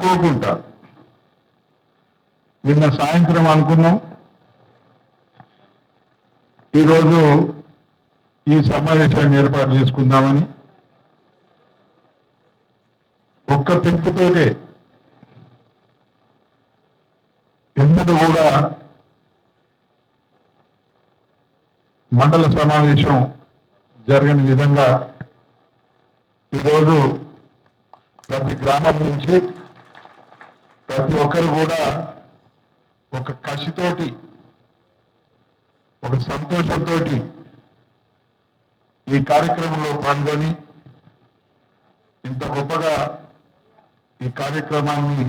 అనుకోకుండా నిన్న సాయంత్రం అనుకున్నాం. ఈరోజు ఈ సమావేశాన్ని ఏర్పాటు చేసుకుందామని. ఒక్క పెంపుతోటే ఎన్నడూ కూడా మండల సమావేశం జరగని విధంగా ఈరోజు ప్రతి గ్రామం నుంచి ప్రతి ఒక్కరు కూడా ఒక కసితోటి ఒక సంతోషంతో ఈ కార్యక్రమంలో పాల్గొని ఇంత గొప్పగా ఈ కార్యక్రమాన్ని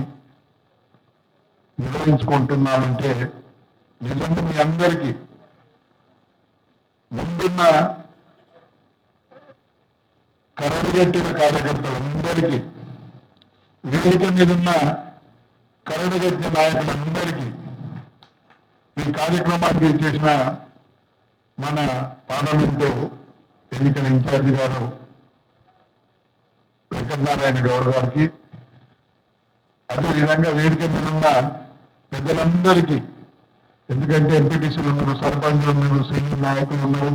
నిర్వహించుకుంటున్నామంటే నిజంగా మీ అందరికీ ముందున్న కరడుగట్టిన కార్యకర్తలందరికీ వేదిక మీదున్న ఉన్న కరడుగట్టిన నాయకులందరికీ ఈ కార్యక్రమానికి చేసిన మన పార్లమెంటు ఎన్నికల ఇన్ఛార్జి గారు వెంకటనారాయణ గౌడ్ గారికి అదేవిధంగా వేదిక మీద ఉన్న పెద్దలందరికీ ఎందుకంటే ఎంపీటీసీలు ఉన్నారు సర్పంచులు ఉన్నారు సీనియర్ నాయకులు ఉన్నారు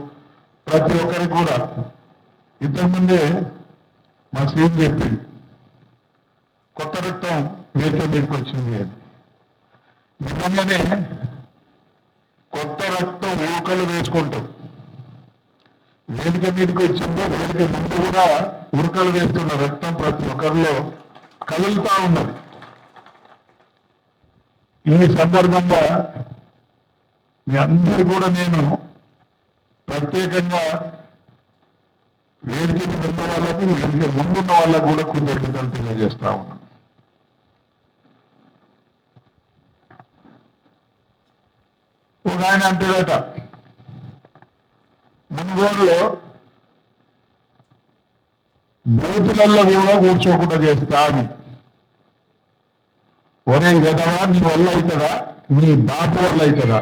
ప్రతి ఒక్కరికి కూడా ఇంతకుముందే మా సీఎం చెప్పింది కొత్త రక్తం వేదిక మీదకి వచ్చింది అని నిజంగానే కొత్త రక్తం ఊకలు వేసుకుంటాం. వేదిక మీదకి వచ్చింది వేదిక ముందు కూడా ఉరకలు వేస్తున్న రక్తం ప్రతి ఒక్కరిలో కదులుతా ఉన్నది. ఈ సందర్భంగా మీ అందరు కూడా నేను ప్రత్యేకంగా వేదిక ముందు వాళ్ళకి వేదిక ముందున్న వాళ్ళకు కూడా కృతజ్ఞతలు తెలియజేస్తా ఉన్నాను. ఒక ఆయన అంటాడట మునుగోడులో బూతులలో కూడా కూర్చోకుండా చేస్తా అని. ఒరే గదవా నీ వల్ల అవుతుందా? నీ బాప వల్ల అవుతుందా?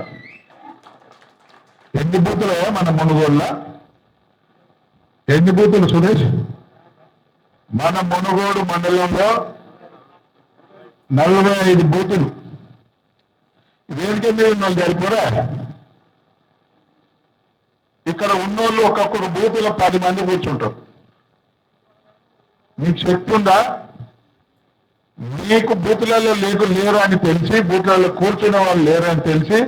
ఎన్ని బూతులు మన మునుగోళ్ళ? ఎన్ని బూతులు సురేష్? మన మునుగోడు మండలంలో నలభై ఐదు బూతులు. ఇదేంటి మీరు ఉన్న వాళ్ళు జరిపోరా ఇక్కడ ఉన్నోళ్ళు ఒక్కొక్కరు బూతులో పది మంది కూర్చుంటారు. మీకు శక్తి ఉందా మీకు బూతులలో లేకు లేరు అని తెలిసి బూతులలో కూర్చున్న వాళ్ళు లేరు అని తెలిసి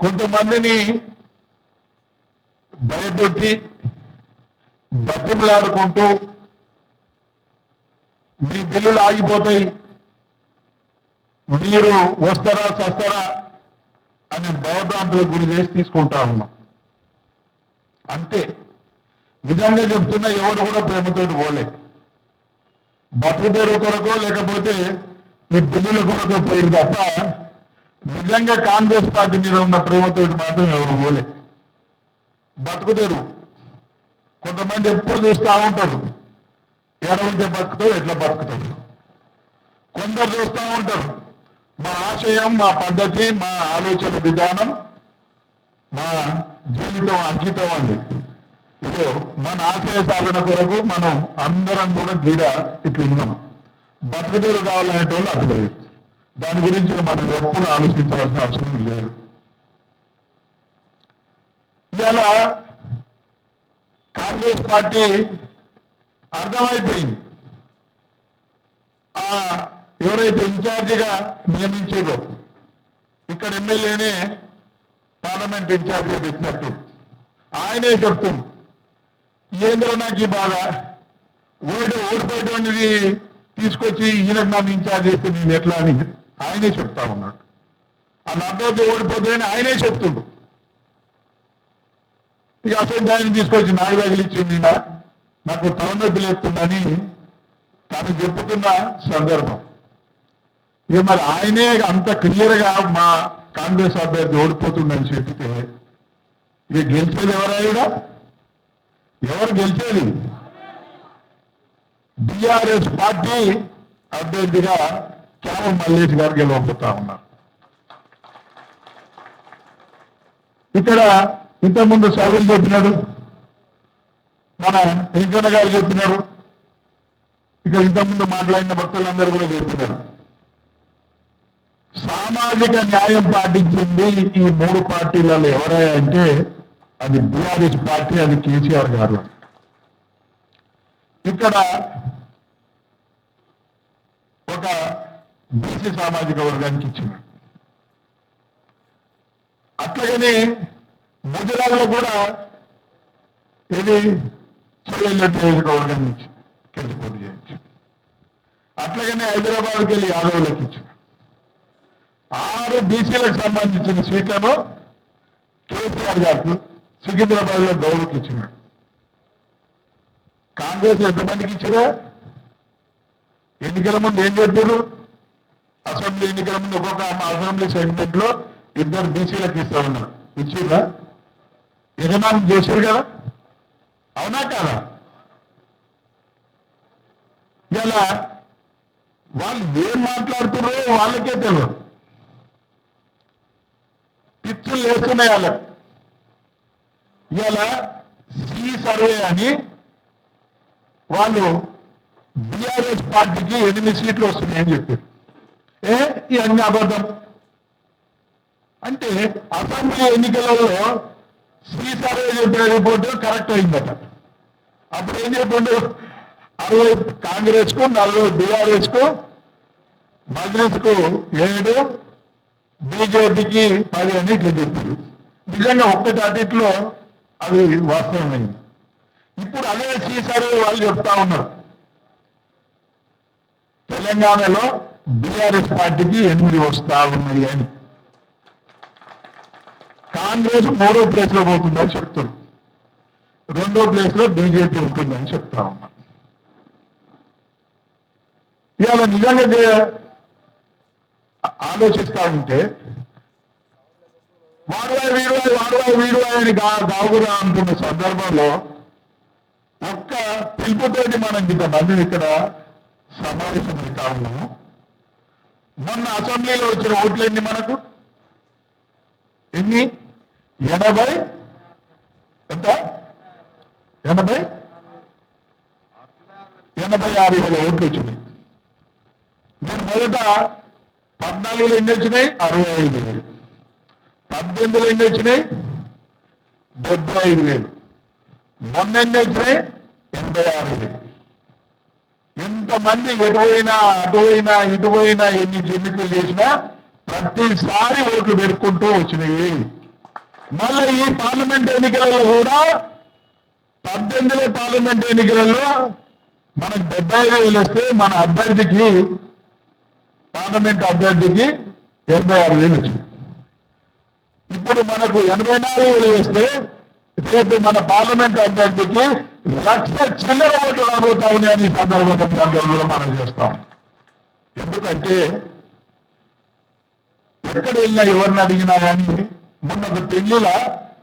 కొంతమందిని భయపెట్టి బతిమలాడుకుంటూ మీ బిల్లులు ఆగిపోతాయి. మీరు వస్తారా చస్తారా అనే భయభ్రాంతులకు గురి చేసి తీసుకుంటా ఉన్నాం. అంతే. నిజంగా చెప్తున్నా ఎవరు కూడా ప్రేమతోటి పోలే. బతుకుదేరు కొరకో లేకపోతే మీ బిల్లుల కొరకు పోయింది తప్ప నిజంగా కాంగ్రెస్ పార్టీ మీద ఉన్న ప్రేమతోటి మాత్రం ఎవరు పోలే. బతుకుదేరు కొంతమంది ఎప్పుడు చూస్తూ ఉంటారు. ఎడవుంటే బతుకుతావు ఎట్లా బతుకుతావు. కొందరు చూస్తూ ఉంటారు. మా ఆశయం మా పద్ధతి మా ఆలోచన విధానం మా జీవితం అంకితం అండి. ఇదో మన ఆశయ సాధన కొరకు మనం అందరం కూడా గీడ ఇట్లా ఉన్నాం. బతుకుదేరు కావాలనేటోళ్ళు అసలు దాని గురించి మనం ఎప్పుడు ఆలోచించాల్సిన అవసరం లేదు. ఇవాళ కాంగ్రెస్ పార్టీ అర్థమైపోయింది. ఆ ఎవరైతే ఇన్ఛార్జిగా నియమించారో ఇక్కడ ఎమ్మెల్యేనే పార్లమెంట్ ఇన్ఛార్జిగా పెట్టినట్టు ఆయనే చెప్తుంది ఏందో నాకు ఈ బాధ? ఓడి ఓడిపోయేటువంటిది తీసుకొచ్చి ఈయనకు నన్ను ఇన్ఛార్జ్ చేస్తే నేను ఎట్లా అని ఆయనే చెప్తా ఉన్నాడు. ఆ అభ్యర్థి ఓడిపోతుందని ఆయనే చెప్తుండు. ఇక అసలు ఆయన తీసుకొచ్చి నాకు తగిలిచ్చింది నాకు తలనొప్పి లేస్తుందని తను చెప్పుతున్న సందర్భం. ఇక మరి ఆయనే అంత క్లియర్గా మా కాంగ్రెస్ అభ్యర్థి ఓడిపోతుందని చెప్తే ఇక గెలిచేది ఎవరైనా ఎవరు గెలిచేది? బీఆర్ఎస్ పార్టీ అభ్యర్థిగా కేవలం మల్లేష్ గారు గెలవబోతా ఉన్నారు. ఇక్కడ ఇంతకుముందు సాగులు చెప్పినాడు. మన వెంకన్న గారు చెప్పినారు. ఇక్కడ ఇంతకుముందు మాట్లాడిన భక్తులందరూ కూడా చెప్తున్నారు సామాజిక న్యాయం పాటించింది ఈ మూడు పార్టీలలో ఎవరై అంటే అది బీఆర్ఎస్ పార్టీ అది కేసీఆర్ గారు. ఇక్కడ ఒక బీసీ సామాజిక వర్గానికి ఇచ్చింది అట్లాగనే గుజరాత్లో కూడా ఇది చెల్లెళ్ళ నియోజకవర్గం నుంచి పోటీ చేయొచ్చు అట్లాగనే హైదరాబాద్కి వెళ్ళి యాదవులకు ఇచ్చింది ఆరు బీసీలకు సంబంధించిన సీట్లను కేసీఆర్ గారికి సికింద్రాబాద్లో గౌరవకి ఇచ్చినాడు కాంగ్రెస్ ఎంతమందికి ఇచ్చినా? ఎన్నికల ముందు ఏం చెప్పారు? అసెంబ్లీ ఎన్నికల ముందు ఒక్కొక్క అసెంబ్లీ సెగ్మెంట్లో ఇద్దరు బీసీలకు ఇస్తా ఉన్నారు. ఇచ్చిరా యజమాని చేశారు కదా? అవునా కాదా? ఇలా వాళ్ళు ఏం మాట్లాడుతున్నారో వాళ్ళకే తెలియదు. పిచ్చులు లేస్తున్నాయి వాళ్ళకి ఇవాళ సి సర్వే అని వాళ్ళు బీఆర్ఎస్ పార్టీకి ఎనిమిది సీట్లు వస్తున్నాయని చెప్పారు. ఏ? ఇవన్నీ అబద్ధం. అంటే అసెంబ్లీ ఎన్నికలలో సి సర్వే చెప్పిన రిపోర్ట్ కరెక్ట్ అయిందట. అప్పుడు ఏం చెప్పండు? అరవై కాంగ్రెస్కు నలభై బీఆర్ఎస్కు ఏడు బీజేపీకి పది అని ఇట్లా చెప్పారు. నిజంగా ఒక్కటి అన్నింటిలో అవి వాస్తవమైంది. ఇప్పుడు అదే సీసారి వాళ్ళు చెప్తా ఉన్నారు. తెలంగాణలో బీఆర్ఎస్ పార్టీకి ఎనిమిది వస్తా ఉన్నాయి అని. కాంగ్రెస్ మూడో ప్లేస్లో పోతుందని చెప్తారు. రెండో ప్లేస్లో బీజేపీ ఉంటుందని చెప్తా ఉన్నారు. ఇవాళ నిజంగా ఆలోచిస్తా ఉంటే వాడువాయి వీడువాయి వాడువాయి వీడువాయి అని బాగురా అనుకున్న అంటున్న సందర్భంలో ఒక్క పిలుపుతోటి మనం ఇంతమంది ఇక్కడ సమావేశం అవుతా ఉన్నాము మొన్న అసెంబ్లీలో వచ్చిన ఓట్లు ఎన్ని మనకు? ఎన్ని? ఎనభై? ఎంత? ఎనభై? ఎనభై ఆరు వేల ఓట్లు వచ్చినాయి. నేను మొదట పద్నాలుగులో ఎన్ని వచ్చినాయి? అరవై ఐదు వేలు. పద్దెనిమిదిలో ఎన్ని వచ్చినాయి? డెబ్బై ఐదు వేలు. మొన్న ఎన్ని వచ్చినాయి? ఎనభై ఆరు వేలు. ఎంతమంది ఎటువైనా అటువైనా ఇటువైనా ఎన్ని ఎన్నికలు చేసినా ప్రతిసారి ఓట్లు పెట్టుకుంటూ వచ్చినాయి. మళ్ళీ ఈ పార్లమెంట్ ఎన్నికలలో కూడా పద్దెనిమిది పార్లమెంట్ ఎన్నికలలో మనకు డెబ్బై ఐదు వేలు వస్తే మన అభ్యర్థికి పార్లమెంట్ అభ్యర్థికి ఎనభై ఆరు వేలు వచ్చింది. ఇప్పుడు మనకు ఎనభై నాలుగు వేలు వేస్తే రేపు మన పార్లమెంట్ అభ్యర్థికి లక్ష చిల్లర ఓట్లు రాబోతా ఉన్నాయని ఈ సందర్భంగా మనం చేస్తాం. ఎందుకంటే ఎక్కడ వెళ్ళినా ఎవరిని అడిగినా కానీ మొన్న ఒక పెళ్ళిల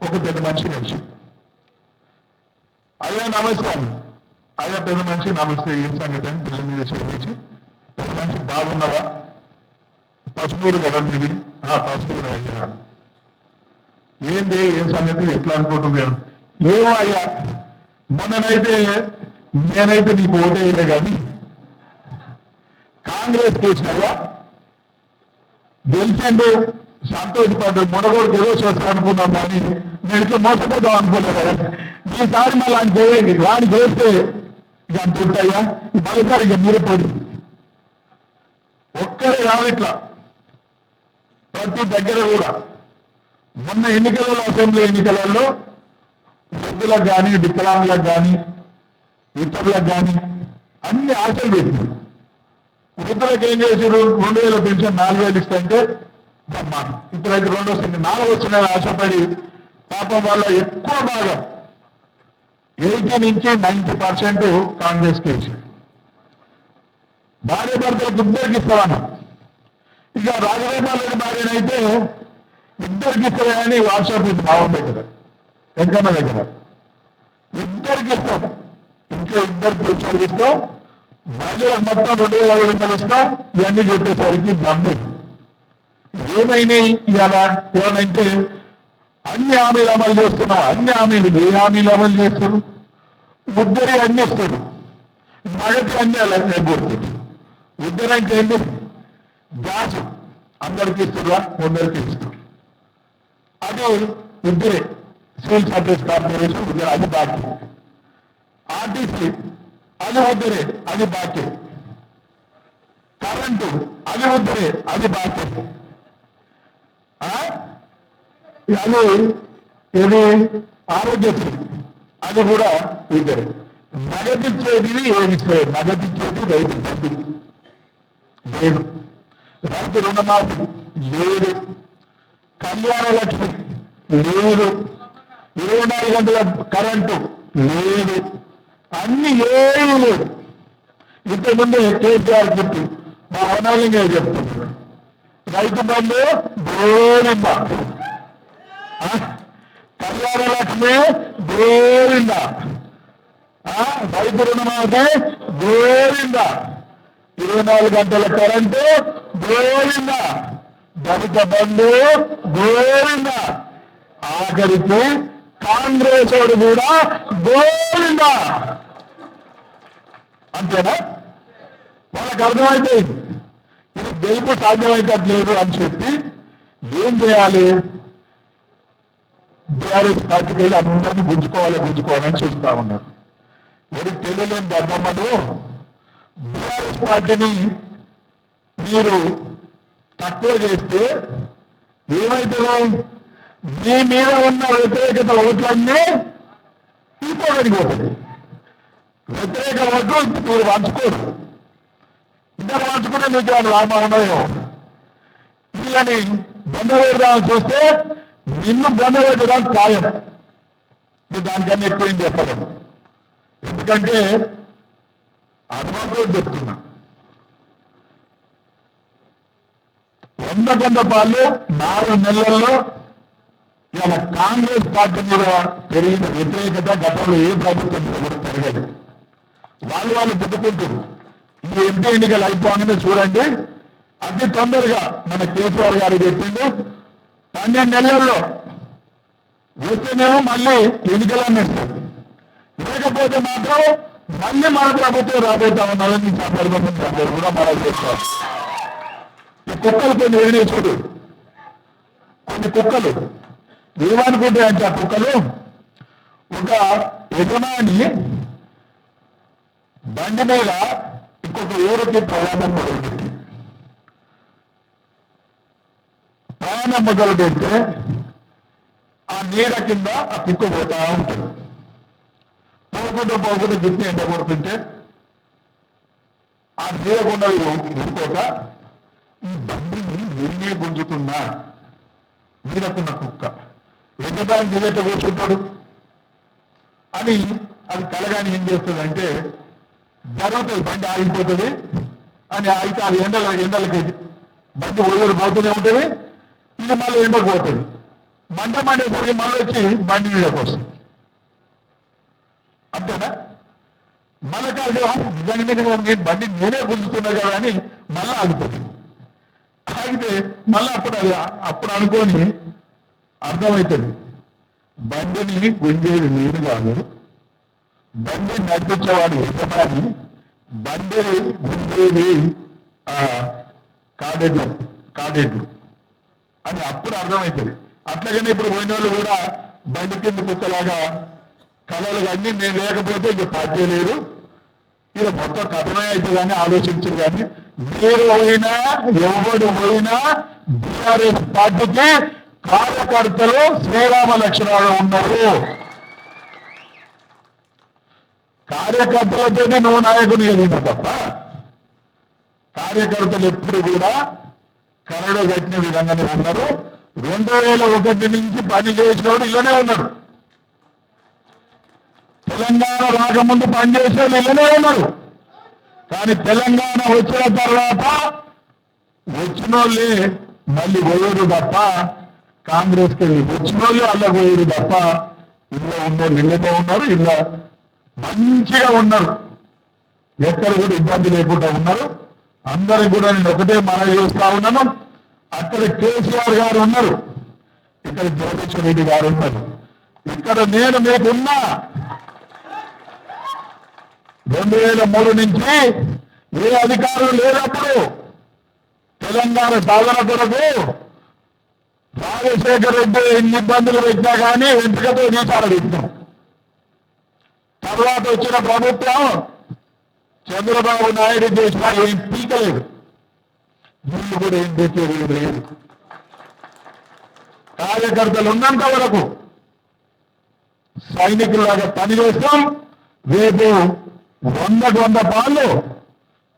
ఒక పెద్ద మనిషి కలిసి. అయ్యా నమస్కారం. అయ్యా పెద్ద మనిషి నమస్తే ఏం సంగతి అని పిల్లల మీద చూపించి పెద్ద మనిషి బాగున్నావా? పసుపూరు కదండి ఆ పసుపూరు అయ్యా. ఏంది? ఏం సంగతి? ఎట్లా అనుకుంటున్నాను ఏమో అయ్యా. మొన్ననైతే నేనైతే నీకు ఓటేయలే కానీ కాంగ్రెస్ చేసినావా గెలిచిండు సంతోషపడ్డు మునగోడు గెలవచ్చు అనుకున్నాం కానీ నేను ఇట్లా మోసపోతాం అనుకోలేదు ఈసారి మళ్ళీ ఆయన చేయండి. వాడిని చేస్తే ఇక అంత ఉంటాయా మరోసారి ఇక మీరే పోయి ఒక్కరే రావు ప్రతి దగ్గర కూడా మొన్న ఎన్నికలలో అసెంబ్లీ ఎన్నికలలో వృద్ధులకు కానీ వికలాంగులకు కానీ ఇతరులకు కానీ అన్ని ఆశలు పెట్టింది. వృద్ధులకు ఏం చేశారు రెండు వేల పెన్షన్ నాలుగు వేలు ఇస్తుంటే ఇప్పుడైతే రెండు వస్తుంది. నాలుగు వచ్చిన ఆశపడి పాపం వల్ల ఎక్కువ భాగం ఎయిటీ నుంచి నైన్టీ పర్సెంట్ కాంగ్రెస్ కేసు భార్య భర్తలకు ఇద్దరికి ఇస్తామన్నా ఇక రాజగోపాల్ రెడ్డి భార్యనైతే ఇద్దరికి ఇస్తారని వాట్సాప్ ఇది భావం కదా వెంకన్న దగ్గర. ఇద్దరికి ఇస్తాం ఇంకా ఇద్దరికి వచ్చి ఇస్తాం మహిళలకు మొత్తం రెండు వేల ఐదు వందలు ఇస్తాం ఇవన్నీ చెప్పేసరికి దమ్ము ఏమైనాయి ఇలా ఏమంటే అన్ని హామీలు అమలు చేస్తున్నా అన్ని హామీలు ఏ హామీలు అమలు చేస్తారు ముద్దరి అన్ని ఇస్తారు మగతి అన్ని అలా పోతుంది ఉద్దరంటే ఏంటి గ్యాస్ అందరికి ఇస్తున్నా కొందరికి ఇస్తున్నా. అది ఇద్దరే. సివిల్ సర్వీస్ కార్పొరేషన్ ఇద్దరు. అది బాకీ. ఆర్టీసీ అది ఉద్దరే అది బాకీ. కరెంటు అది ఉద్దరే అది బాకీ. అది ఇది ఆరోగ్యశ్రీ. అది కూడా ఇద్దరు. నగదిచ్చేది ఏమిచ్చేది చేయదు నగదిచ్చేది రైతు బంధు. లేదు. రైతు రుణమాఫీ లేదు. కళ్యాణ లక్ష్మి లేదు. ఇరవై నాలుగు గంటల కరెంటు లేదు. అన్ని ఏమి లేదు. ఇంతకుముందు కేసీఆర్ చెప్పి మా అవనాలంగా చెప్తున్నాడు రైతు బంధు బోరింద కళ్యాణ లక్ష్మి బోరింద రైతు రుణమాఫీ గోరింద ఇరవై నాలుగు గంటల కరెంటు గోవింద దళిత బంధు గోవింద ఆఖరికి కాంగ్రెస్ వాడు కూడా గోవింద అంతేనా? వాళ్ళకి అర్థమైపోయింది ఇది గెలుపు సాధ్యమైతట్లేదు అని చెప్పి ఏం చేయాలి? బీఆర్ఎస్ పార్టీకి వెళ్ళి అందరినీ గుంజుకోవాలి గుంజుకోవాలని చూస్తా ఉన్నారు. మరి తెలియలేని దద్దమ్మలు వాటిని మీరు తక్కువ చేస్తే ఏమైతుందో? మీ మీద ఉన్న వ్యతిరేకత ఓట్లన్నీ ఇంకోటికి పోతుంది. వ్యతిరేక ఓట్లు మీరు పంచుకోరు. ఇద్దరు పంచుకుంటే మీకు ఏమైనా లాభం ఉన్నాయో వీళ్ళని బంద చూస్తే నిన్ను బంద ఖాయం దానికన్నా ఎక్కువ ఏం చెప్పలేము. ఎందుకంటే అనుభవం చెప్తున్నా. వంద కొంత పాలు? నాలుగు నెలల్లో ఇలా కాంగ్రెస్ పార్టీ మీద పెరిగిన వ్యతిరేకత గతంలో ఏ ప్రభుత్వం కూడా పెరగదు వాళ్ళు వాళ్ళు పెట్టుకుంటారు ఈ ఎంపీ ఎన్నికలు అయిపోగానే చూడండి అతి తొందరగా మన కేసీఆర్ గారు చెప్పిండు పన్నెండు నెలల్లో వస్తేనేమో మళ్ళీ ఎన్నికలు అన్నట్టు లేకపోతే మాత్రం మళ్ళీ మన ప్రభుత్వం రాబోతా ఉన్నారని అందరూ కూడా మనం చేస్తారు ఈ కుక్కలు కొన్ని వేరే కొన్ని కుక్కలు. ఏమనుకుంటాయంటే ఆ కుక్కలు ఒక యజమాని బండి మీద ఇంకొక ఊరికి ప్రయాణం మొదలుపెట్టి ప్రయాణం మొదలుపెడితే ఆ నీడ కింద ఆ కుక్క పోతా ఉంటుంది. పోకుండా పోకుండా గిట్టి ఎండ కొడుతుంటే ఆ నీడ గుండా ఈ బండిని నేనే గుంజుతున్నా వీరకున్న కుక్క. ఎగ్గడానికి నీడట కూర్చుంటాడు? అని అది కలగాని ఏం చేస్తుందంటే జరుగుతుంది బండి ఆగిపోతుంది. అని అయితే అది ఎండల ఎండలకి బండి ఒళ్ళు పోతూనే ఉంటుంది ఇది మళ్ళీ ఎండకు పోతుంది. మంట మండేసరికి మళ్ళీ వచ్చి బండి మీదకి వస్తుంది. అంతేనా? మళ్ళీ కాదు దాని మీద నేను బండి నేనే గుంజుకున్నా కదా అని మళ్ళీ ఆగిపోతుంది. ఆగితే మళ్ళీ అప్పుడు అది అప్పుడు అనుకోని అర్థమవుతుంది. బండిని గుంజేది నేను కాదు. బండి నడిపించేవాడు యజమాని. బండి గుంజేది ఆ, కాడేడు అని అప్పుడు అర్థమవుతుంది. అట్లాగనే ఇప్పుడు పోయిన వాళ్ళు కూడా బండి కింద కుక్కలాగా కళలు కానీ నేను లేకపోతే ఇక పార్టీ లేదు. ఇది మొత్తం కథమే అవుతుందని ఆలోచించరు కానీ మీరు పోయినా ఎవడు పోయినా బీఆర్ఎస్ పార్టీకి కార్యకర్తలు శ్రీరామ లక్షణాలు ఉన్నారు. కార్యకర్తలతోనే నువ్వు నాయకుని ఎదిగిన తప్ప కార్యకర్తలు ఎప్పుడు కూడా కరడు కట్టిన విధంగానే ఉన్నారు. రెండు వేల ఒకటి నుంచి పని చేసినోడు ఇలానే ఉన్నారు. తెలంగాణ రాకముందు పనిచేసే వీళ్ళనే ఉన్నారు. కానీ తెలంగాణ వచ్చిన తర్వాత వచ్చిన వాళ్ళే మళ్ళీ పోయారు తప్ప కాంగ్రెస్కి వచ్చిన వాళ్ళు అలా పోయారు తప్ప ఇల్లు ఉన్నారు ఇళ్ళనే ఉన్నారు ఇలా మంచిగా ఉన్నారు. ఎక్కడ కూడా ఇబ్బంది లేకుండా ఉన్నారు. అందరికి కూడా నేను ఒకటే మనవి చేస్తా ఉన్నాను. అక్కడ కేసీఆర్ గారు ఉన్నారు. ఇక్కడ జగదీశ్వర రెడ్డి గారు ఉన్నారు. ఇక్కడ నేను మీకున్నా రెండు వేల మూడు నుంచి ఏ? అధికారులు లేనప్పుడు తెలంగాణ సాధన కొరకు రాజశేఖర రెడ్డి ఎన్ని ఇబ్బందులు పెట్టినా కానీ వెంటకతో తీసారు ఇస్తాం తర్వాత వచ్చిన ప్రభుత్వం చంద్రబాబు నాయుడు చేసిన ఏం పీకలేదు. వీళ్ళు కూడా ఏం తెచ్చేది లేదు. కార్యకర్తలు ఉన్నంత వరకు సైనికులాగా పనిచేస్తాం. రేపు వందకు వంద పాలు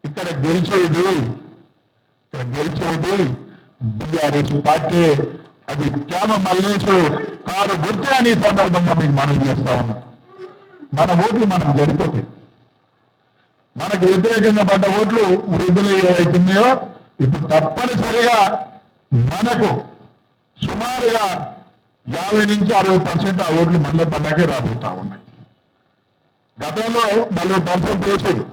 ఇక్కడ గెలిచేది ఇక్కడ గెలిచేది బీఆర్ఎస్ పార్టీ. అది క్షేమ మల్లేసు కారు గుర్తే అని సందర్భంగా మీకు మనం చేస్తా ఉన్నాం. మన ఓట్లు మనం గడిపోతాయి మనకు వ్యతిరేకంగా పడ్డ ఓట్లు వృద్ధులు ఏవైతున్నాయో ఇప్పుడు తప్పనిసరిగా మనకు సుమారుగా యాభై నుంచి అరవై పర్సెంట్ ఆ ఓట్లు మళ్ళీ పడ్డాకే రాబోతా ఉన్నాయి. గతంలో నలభై పర్సెంట్ వేసేది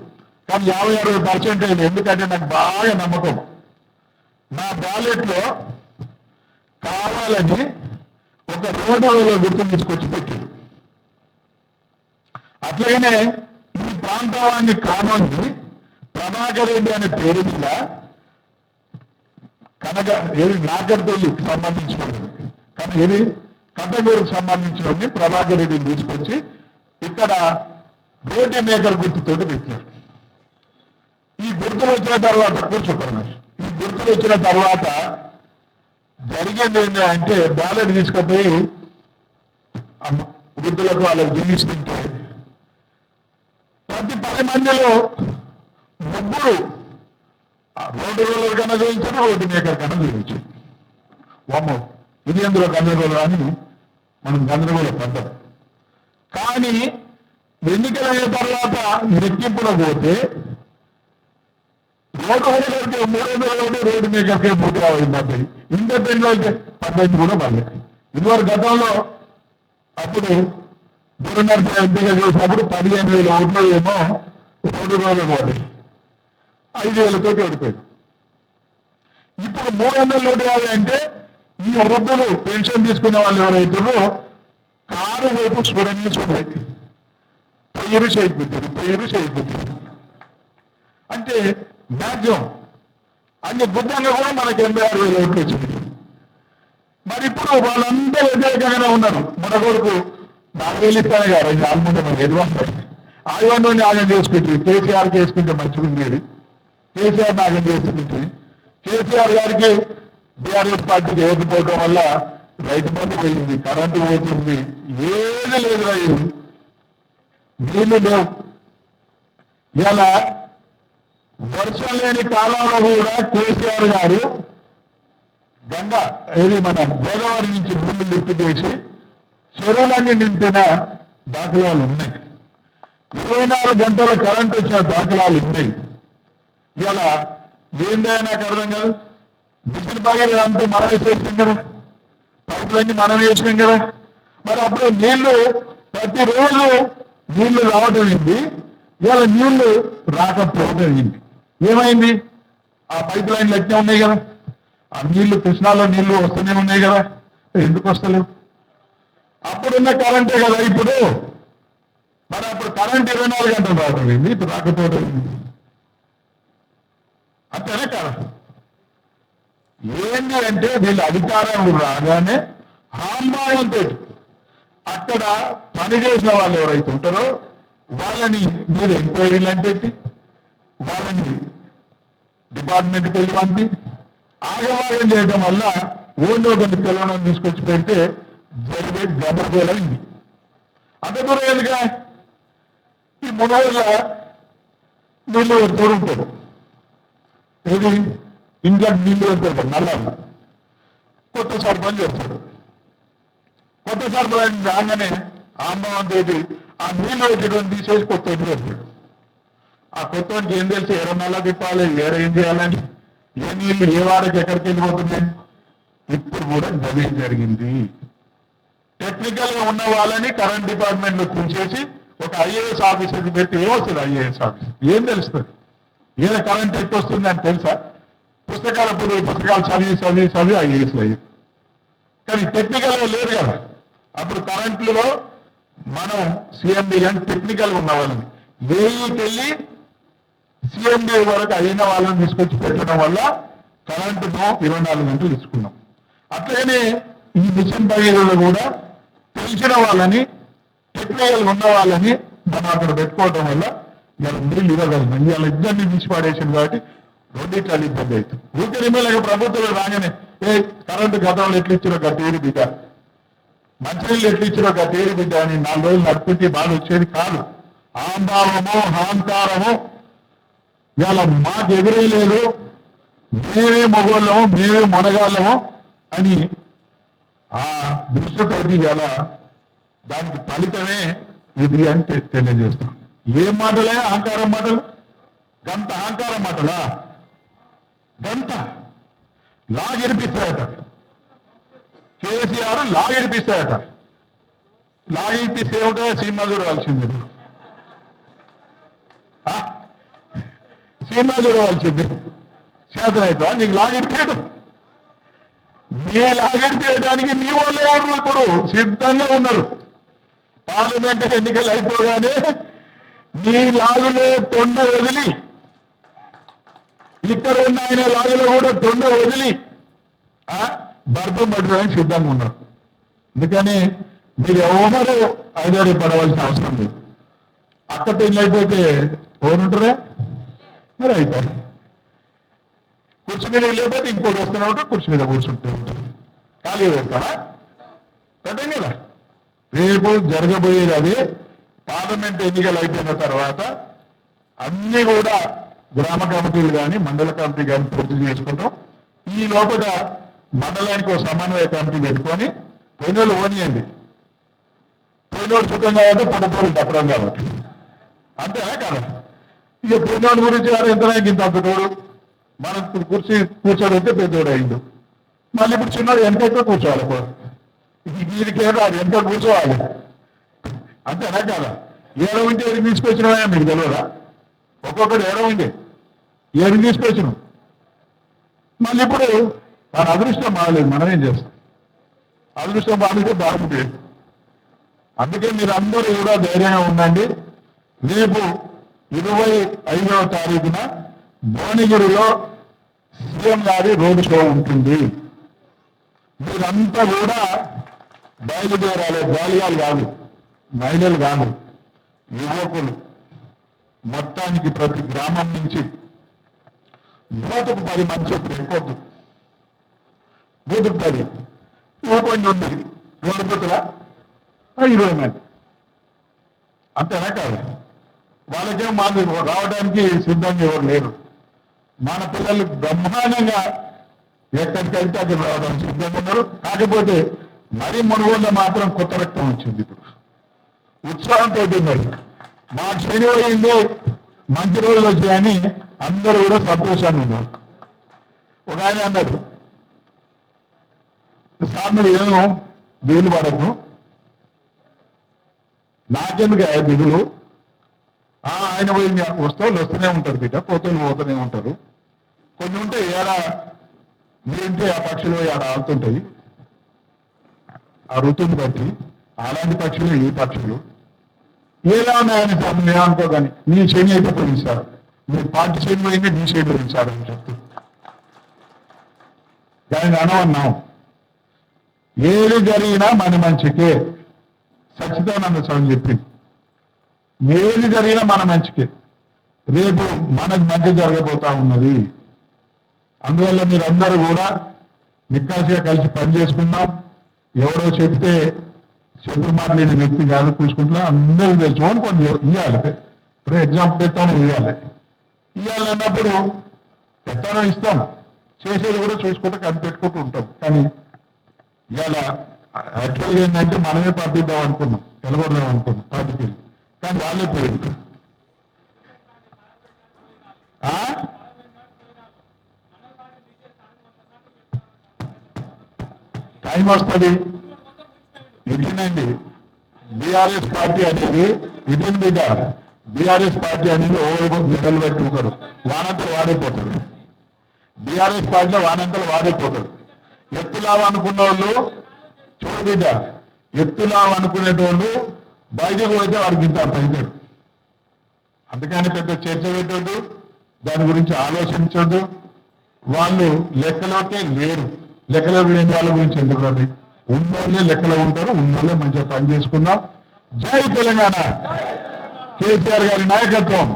కానీ యాభై అరవై పర్సెంట్ అయింది. ఎందుకంటే నాకు బాగా నమ్మకం. నా బ్యాలెట్లో కావాలని ఒక రోడ్డు గుర్తు తీసుకొచ్చి పెట్టింది అట్లాగనే ఈ ప్రాంతాన్ని కానుంది ప్రభాకర్ రెడ్డి అనే పేరు మీద కనక ఏది నాగర్పల్లికి సంబంధించినది. కానీ ఏది కథగూరుకు సంబంధించినది ప్రభాకర్ రెడ్డిని తీసుకొచ్చి ఇక్కడ బోటి మేకర్ గుర్తుతోటి పెట్టినారు. ఈ గుర్తులు వచ్చిన తర్వాత కూర్చోపడిన ఈ గుర్తులు వచ్చిన తర్వాత జరిగేది ఏంటి అంటే బాలని తీసుకుపోయి గుర్తులకు వృద్ధులకు వాళ్ళకి జీవిస్తుంటే ప్రతి పది మందిలో ముగ్గురు రోడ్డు రోలర్ కన్నా చూపించారు రోడ్డు మేకర్ కన్నా చూపించారు. వామ్మో ఇది ఎందులో గందరగోళం అని మనం గందరగోళం పడ్డాం. కానీ ఎన్నికలు అయిన తర్వాత లెక్కింపున పోతే రోడ్డు రోలర్కి మూడు వందల ఒకటి రోడ్డు మేకర్కే పూర్తి కావాలి పడ్డాయి ఇండిపెండెంట్ పద్దెనిమిది కూడా మళ్ళీ ఇదివరకు గతంలో అప్పుడు దూరంగా ఎంపిక చేసినప్పుడు పదిహేను వేల ఓట్లు ఏమో రోడ్డు రోలర్ పడ్డాయి ఐదు వేలతో ఓడిపోయింది. ఇప్పుడు మూడు వందల నూట యాభై అంటే ఈ వృద్ధులు పెన్షన్ తీసుకునే వాళ్ళు ఎవరైతున్నారో కారు వైపు చూడని చూడండి పేరు చేయిపోతారు పేరు చేయిపోతారు అంటే మ్యాక్సిమం అన్ని బుద్ధంగా కూడా మనకి ఎనభై ఆరు వేల ఓట్లు వచ్చింది మరి ఇప్పుడు వాళ్ళంతా వ్యతిరేకంగానే ఉన్నారు. మన కొడుకు నాకు వెళ్ళిస్తానే గారు ఇది ఆల్మంటే మనకి ఎదురు ఆదివారం ఆగం చేసుకుంటుంది కేసీఆర్ చేసుకుంటే మంచిగా లేదు కేసీఆర్ నాగం చేసుకుంటుంది కేసీఆర్ గారికి బీఆర్ఎస్ పార్టీకి ఓటుపోవడం వల్ల రైతు బంధు పోయింది కరెంటు పోతుంది ఏది లేదు రైతు నీళ్ళు లేవు ఇలా వర్షం లేని కాలంలో కూడా కేసీఆర్ గారు గంగ ఏది మన గోదావరి నుంచి భూమి లిఫ్ట్ చేసి చెరువులన్నీ నింపిన దాఖలాలు ఉన్నాయి. ఇరవై నాలుగు గంటల కరెంట్ వచ్చిన దాఖలాలు ఉన్నాయి. ఇలా ఏందైనా నాకు అర్థం కాదు. మిషన్ బాగా అంతా మనం వేసేసాం కదా. పైపులన్నీ మనం వేసినాం కదా. మరి అప్పుడు నీళ్ళు ప్రతిరోజు నీళ్ళు రావడం అయింది ఇవాళ నీళ్ళు రాకపోవడం అయింది ఏమైంది? ఆ పైప్ లైన్లు ఎట్నే ఉన్నాయి కదా? ఆ నీళ్ళు కృష్ణాలో నీళ్ళు వస్తూనే ఉన్నాయి కదా? ఎందుకు వస్తలేవు? అప్పుడున్న కరెంటే కదా ఇప్పుడు? మరి అప్పుడు కరెంట్ ఇరవై నాలుగు గంటలు రావడం అయింది ఇప్పుడు రాకపోవడం అయింది అంతేనా కదా ఏంటి అంటే వీళ్ళు అధికారం రాగానే హాంభావంతో అక్కడ పనిచేసిన వాళ్ళు ఎవరైతే ఉంటారో వాళ్ళని మీరు ఎంక్వైరీలు అని పెట్టి వాళ్ళని డిపార్ట్మెంట్కి వెళ్ళి పంపి ఆగవాగం చేయడం వల్ల ఓన్లో కొన్ని పిల్లలను తీసుకొచ్చి పెడితే జరిగే గందరగోళం ఇది అంత దూరం ఈ మునవల్ల నీళ్ళు తోడుంటారు? ఏది? ఇంట్లో నీళ్ళు వెళ్తాడు నల్ల కొత్త సర్పంచ్ చేస్తాడు కొత్త సర్పంచ్ రాగానే ఆంబవంతో ఆ నీళ్ళు వచ్చేటువంటి తీసేసి కొత్త ఆ కొత్త ఏం తెలిసి? ఎర్ర మళ్ళా తిప్పాలి ఏర ఏం చేయాలని? ఏ నీళ్ళు ఏ వాడకి ఎక్కడికి వెళ్ళిపోతున్నాయి? ఇప్పుడు కూడా గదే జరిగింది. టెక్నికల్గా ఉన్న వాళ్ళని కరెంట్ డిపార్ట్మెంట్లో కూర్చేసి ఒక ఐఏఎస్ ఆఫీసర్కి పెట్టి ఏమొస్తుంది ఐఏఎస్ ఆఫీసర్ ఏం తెలుస్తుంది? ఏదో కరెంట్ ఎక్కువ వస్తుంది అని తెలుసా? పుస్తకాల పురుగు పుస్తకాలు చదివి చదివి చదివి ఐఏఎస్ అయ్యి కానీ టెక్నికల్గా లేదు కదా. అప్పుడు కరెంట్లో మనం సిఎండి కానీ టెక్నికల్ ఉన్న వాళ్ళని వెయ్యికి వెళ్ళి సిఎండి వరకు అయిన వాళ్ళని తీసుకొచ్చి పెట్టడం వల్ల కరెంటును ఇరవై నాలుగు గంటలు తీసుకున్నాం. అట్లనే ఈ మిషన్ భగీరథలో కూడా తెలిసిన వాళ్ళని టెక్నికల్ ఉన్న వాళ్ళని మనం అక్కడ పెట్టుకోవడం వల్ల మనం నీళ్ళు ఇవ్వగలం ఇవాళ ఇద్దరిని తీసి కాబట్టి రెండింటి ఇబ్బంది అవుతుంది. ఊరికే ఎమ్మెల్యే ప్రభుత్వం రాగానే ఏ కరెంటు గతంలో ఎట్లు ఇచ్చారో గట్టి బిడ్డ మంచినీళ్ళు ఎట్లు ఒక పేరు బిడ్డ అని నాలుగు రోజులు నడుపుకుంటే బాగా వచ్చేది కాదు. ఆంబావము అహంకారము ఇవాళ మాకు ఎదురే లేదు. మేమే మగోళ్ళము మేమే మొనగాళ్ళము అని ఆ దృష్టితో ఇవాళ దానికి ఫలితమే ఇది అంటే తెలియజేస్తాం ఏం మాటలే అహంకారం మాటలు? గంత అహంకారం మాటలా? గంత. లాగిరిపిస్తాయట కేసీఆర్ లాగిరిపిస్తాయట లాగిరిపిస్తే ఏమిటో సినిమా చూడవలసింది ఆ? సినిమా చూడవలసింది. చేతనైతే నీకు లాగిరిపేయడు నీ లాగిరిపేయడానికి నీ వాళ్ళే ఎవరు ఇప్పుడు? సిద్ధంగా ఉన్నారు. పార్లమెంట్ ఎన్నికలు అయిపోగానే నీ లాగులో తొండ వదిలి ఇక్కడ ఉన్న ఆయన లాగులో కూడా తొండ వదిలి భర్తం పట్టడానికి సిద్ధంగా ఉన్నారు. అందుకని మీరు ఎవరు ఐదారి పడవలసిన అవసరం లేదు. అక్క పెళ్ళి అయిపోతే ఎవరుంటారా మరి అయిపోయి కుర్చీ మీద వెళ్ళిపోతే ఇంకోటి వస్తున్నా ఉంటారు కుర్చీ మీద కూర్చుంటూ ఉంటారు. ఖాళీ పెడతారా పెట్టం కదా రేపు జరగబోయేది అది. పార్లమెంట్ ఎన్నికలు అయిపోయిన తర్వాత అన్ని కూడా గ్రామ కమిటీలు కానీ మండల కమిటీ కానీ పూర్తి చేసుకుంటాం. ఈ లోపల మండలానికి ఒక సమన్వయ కమిటీ పెట్టుకొని పోయినోళ్ళు ఓనియండి పోయినోడు సుఖం కాబట్టి పడపోయి తప్పడం కాబట్టి. అంతేనా కదా ఇక పోయినోడు గురించి వారు ఎంత ఇంత పెద్దోడు మనం కూర్చి కూర్చోడైతే పెద్దోడు అయిండు. మళ్ళీ ఇప్పుడు చిన్నోడు వెనక కూర్చోవాలి ఇప్పుడు. వీరికి ఏదో అది ఎంత కూర్చోవాలి? అంతేనా కదా ఏడో ఉంటే ఏడు తీసుకొచ్చినా మీకు తెలియదా? ఒక్కొక్కటి ఏడో ఉండే ఏడు తీసుకొచ్చినాం. మళ్ళీ ఇప్పుడు మన అదృష్టం బాగలేదు మనం ఏం చేస్తాం? అదృష్టం బాగుంటే బాగుంటుంది అందుకే మీరు అందరూ కూడా ధైర్యంగా ఉండండి. రేపు ఇరవై ఐదవ తారీఖున భువనగిరిలో సీఎం గారి రోడ్ షో ఉంటుంది. మీరంతా కూడా బయలుదేరాలి. బాలియాలు కాదు మహిళలు కాదు యువకులు. మొత్తానికి ప్రతి గ్రామం నుంచి యువతకు పది మంది చొప్పున ఎక్కువద్దు బూతుకు ఓపెన్ ఉంది రెండు బూతుల ఇరవై మంది. అంతేనా కాదు? వాళ్ళకేం మాకు రావడానికి సిద్ధంగా ఎవరు లేరు. మన పిల్లలు బ్రహ్మాండంగా ఎక్కడికి వెళ్తే అక్కడ రావడానికి సిద్ధంగా ఉన్నారు. కాకపోతే మరి మనుగోళ్ళ మాత్రం కొత్త రక్తం వచ్చింది ఇప్పుడు. ఉత్సాహంతో ఉన్నారు మా శని అయింది మంచి రోజులు వచ్చాయని అందరూ కూడా సంతోషాన్ని ఉన్నారు. ఒక ఆయన అన్నారు సార్లు ఏమో వీలు పడదు నాకెందుకు దిగులు ఆయన పోయి వస్తువులు వస్తూనే ఉంటారు బిడ్డ పోతులు పోతూనే ఉంటారు కొన్ని ఉంటే ఏడా మీరుంటే ఆ పక్షులు ఆడ ఆడుతుంటాయి. ఆ ఋతువుని బట్టి అలాంటి పక్షులు ఈ పక్షులు. ఎలా ఉన్నాయని పాపం నేను కానీ నీ శని అయితే సార్. మీ పార్టీ శని పోయింది నీ శని పోయించారు అని చెప్తూ. దాన్ని అనవన్నాం ఏది జరిగినా మన మంచికే. సచ్చిదానంద స్వామి చెప్పింది. ఏది జరిగినా మన మంచికే. రేపు మనకు మంచి జరగబోతా ఉన్నది. అందువల్ల మీరందరూ కూడా నిక్కాసిగా కలిసి పనిచేసుకుందాం ఎవరో చెప్తే చెప్పు మాట్లాడిన వ్యక్తి కాదు చూసుకుంటున్నా అందరూ తెలుసుకొని కొన్ని ఇవ్వాలి ఇప్పుడు ఎగ్జాంపుల్ పెడతాను ఇవ్వాలి ఇవ్వాలి అన్నప్పుడు పెడతానో ఇస్తాం. చేసేది కూడా చూసుకుంటూ కనిపెట్టుకుంటూ ఉంటాం. కానీ ఇవాళ యాక్చువల్గా ఏంటంటే మనమే పంపిద్దాం అనుకున్నాం తెలగొడదాం అనుకున్నాం పార్టీకి కానీ వాళ్ళే పోయింది ఆ? టైం వస్తుంది. ఇదేనండి బీఆర్ఎస్ పార్టీ అనేది ఇదేం బిడ్డ? బీఆర్ఎస్ పార్టీ అనేది ఓ నిధులు పెట్టుకోరు వానంతలు వాడైపోతారు బీఆర్ఎస్ పార్టీలో వానంతలు వాడైపోతారు ఎత్తులావు అనుకున్న వాళ్ళు చూడబిడ్డ ఎత్తులావు అనుకునేటోళ్ళు బయటకు పోతే వాడికి ఇంత అర్థమవుతాడు అందుకని పెద్ద చర్చ పెట్టద్దు దాని గురించి ఆలోచించద్దు. వాళ్ళు లెక్కలోకే లేరు. లెక్కలో లేని వాళ్ళ గురించి ఎందుకు రండి ఉన్నోళ్ళే లెక్కలో ఉంటారు ఉన్నోళ్ళే మంచిగా పని చేసుకుందాం. జై తెలంగాణ! కేసీఆర్ గారి నాయకత్వం!